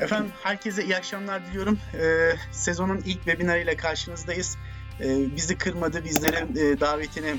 Efendim herkese iyi akşamlar diliyorum. Ee, sezonun ilk webinarıyla karşınızdayız. Ee, bizi kırmadı, bizlerin e, davetini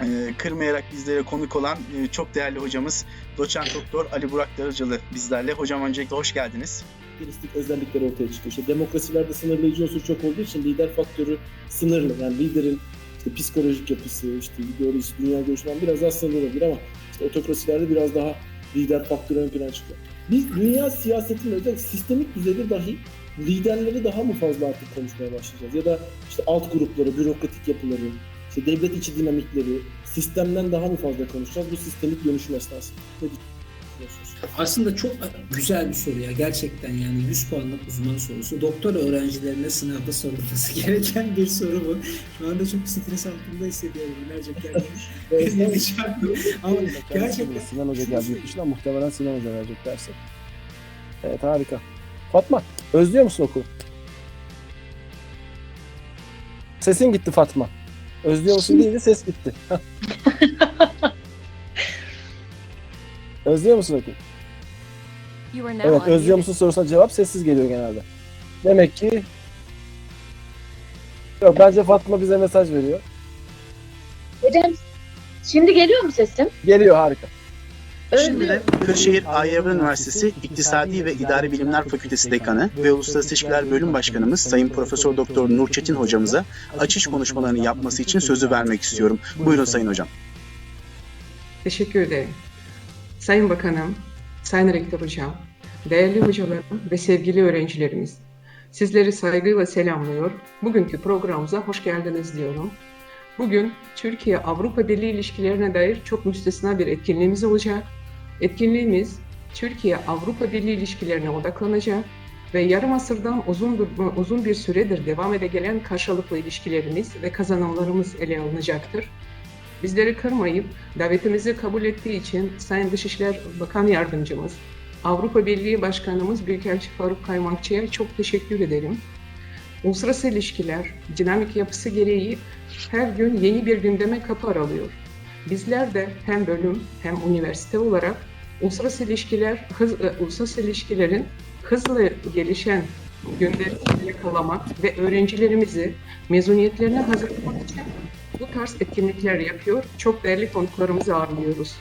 e, kırmayarak bizlere konuk olan e, çok değerli hocamız Doçent Doktor Ali Burak Darıcalı bizlerle. Hocam öncelikle hoş geldiniz. karakteristik özellikler ortaya çıkıyor. İşte demokrasilerde sınırlayıcı unsur çok olduğu için lider faktörü sınırlı. Yani liderin işte psikolojik yapısı, işte ideolojisi, dünya görüşü falan biraz daha sınırlı olabilir ama işte otokrasilerde biraz daha lider faktörü ön plana çıkıyor. Biz dünya siyasetinde özellikle sistemik düzeyde dahi liderleri daha mı fazla artık konuşmaya başlayacağız? Ya da işte alt grupları, bürokratik yapıları, işte devlet içi dinamikleri, sistemden daha mı fazla konuşacağız bu sistemik dönüşüm esnasında? Düşünüyorsunuz? Aslında çok güzel bir soru ya gerçekten yani 100 puanlık uzman sorusu. Doktor öğrencilerine sınavda sorulması gereken bir soru bu. Şu anda çok stres altında hissediyorum binlerce kendimi. Ama gerçekten Sinan Hoca geldi yurt muhtemelen Sinan Hoca verecek dersi. Evet harika. Fatma özlüyor musun okulu? Sesin gitti Fatma. Özlüyor musun deyince ses gitti. Özlüyor musun now Evet özlüyor musun sorusuna cevap sessiz geliyor genelde. Demek ki Yok bence Fatma bize mesaj veriyor. Hocam şimdi geliyor mu sesim? Geliyor harika. Şimdi de Kırşehir Ayyarlı Üniversitesi İktisadi ve İdari Bilimler Fakültesi Dekanı ve Uluslararası İlişkiler Bölüm Başkanımız Sayın Profesör Doktor Nurçetin hocamıza açış konuşmalarını yapması için sözü vermek istiyorum. Buyurun Sayın Hocam. Teşekkür ederim. Sayın Bakanım, Sayın Rektör Hocam, değerli hocalarım ve sevgili öğrencilerimiz. Sizleri saygıyla selamlıyor. Bugünkü programımıza hoş geldiniz diyorum. Bugün Türkiye-Avrupa Birliği ilişkilerine dair çok müstesna bir etkinliğimiz olacak. Etkinliğimiz Türkiye-Avrupa Birliği ilişkilerine odaklanacak ve yarım asırdan uzun bir, uzun bir süredir devam ede gelen karşılıklı ilişkilerimiz ve kazanımlarımız ele alınacaktır. Bizleri kırmayıp davetimizi kabul ettiği için Sayın Dışişler Bakan Yardımcımız, Avrupa Birliği Başkanımız Büyükelçi Faruk Kaymakçı'ya çok teşekkür ederim. Uluslararası ilişkiler, dinamik yapısı gereği her gün yeni bir gündeme kapı aralıyor. Bizler de hem bölüm hem üniversite olarak uluslararası ilişkiler, hız, e, uluslararası ilişkilerin hızla gelişen gündemini yakalamak ve öğrencilerimizi mezuniyetlerine hazırlamak için bu tarz etkinlikler yapıyor. Çok değerli konuklarımızı ağırlıyoruz.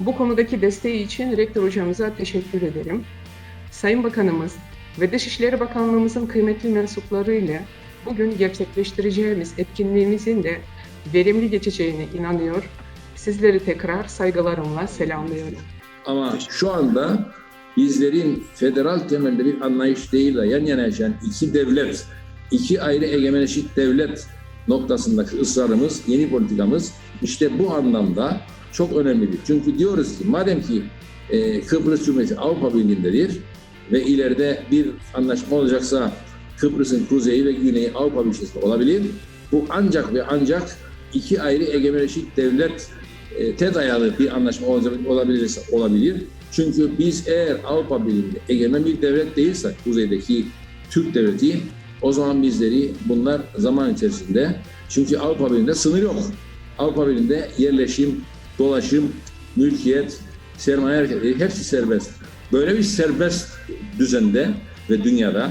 Bu konudaki desteği için rektör hocamıza teşekkür ederim. Sayın Bakanımız ve Dışişleri Bakanlığımızın kıymetli mensuplarıyla bugün gerçekleştireceğimiz etkinliğimizin de verimli geçeceğine inanıyor. Sizleri tekrar saygılarımla selamlıyorum. Ama şu anda bizlerin federal temelli bir anlayış değil de yan yana yaşayan iki devlet, iki ayrı egemenleşik devlet noktasındaki ısrarımız, yeni politikamız işte bu anlamda çok önemlidir. Çünkü diyoruz ki madem ki e, Kıbrıs Cumhuriyeti Avrupa Birliği'ndedir ve ileride bir anlaşma olacaksa Kıbrıs'ın kuzeyi ve güneyi Avrupa Birliği'nde olabilir. Bu ancak ve ancak iki ayrı egemenleşik devlet e, te dayalı bir anlaşma olabilirse olabilir. Çünkü biz eğer Avrupa Birliği'nde egemen bir devlet değilsek kuzeydeki Türk devleti o zaman bizleri bunlar zaman içerisinde çünkü Avrupa Birliği'nde sınır yok. Avrupa Birliği'nde yerleşim, dolaşım, mülkiyet, sermaye hareketleri hepsi serbest. Böyle bir serbest düzende ve dünyada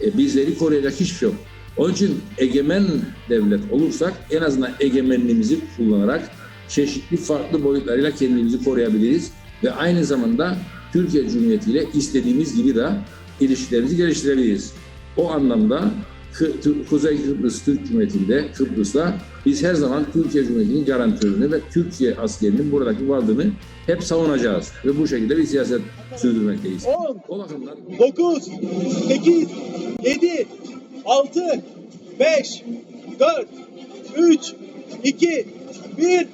e, bizleri koruyacak hiçbir şey yok. Onun için egemen devlet olursak en azından egemenliğimizi kullanarak çeşitli farklı boyutlarıyla kendimizi koruyabiliriz ve aynı zamanda Türkiye Cumhuriyeti ile istediğimiz gibi de ilişkilerimizi geliştirebiliriz. O anlamda Kuzey Kıbrıs Türk Cumhuriyeti'nde Kıbrıs'ta biz her zaman Türkiye Cumhuriyeti'nin garantörünü ve Türkiye askerinin buradaki varlığını hep savunacağız ve bu şekilde bir siyaset sürdürmekteyiz. 10, O bakımdan 9, 8, 7, 6, 5, 4, 3, 2, 1.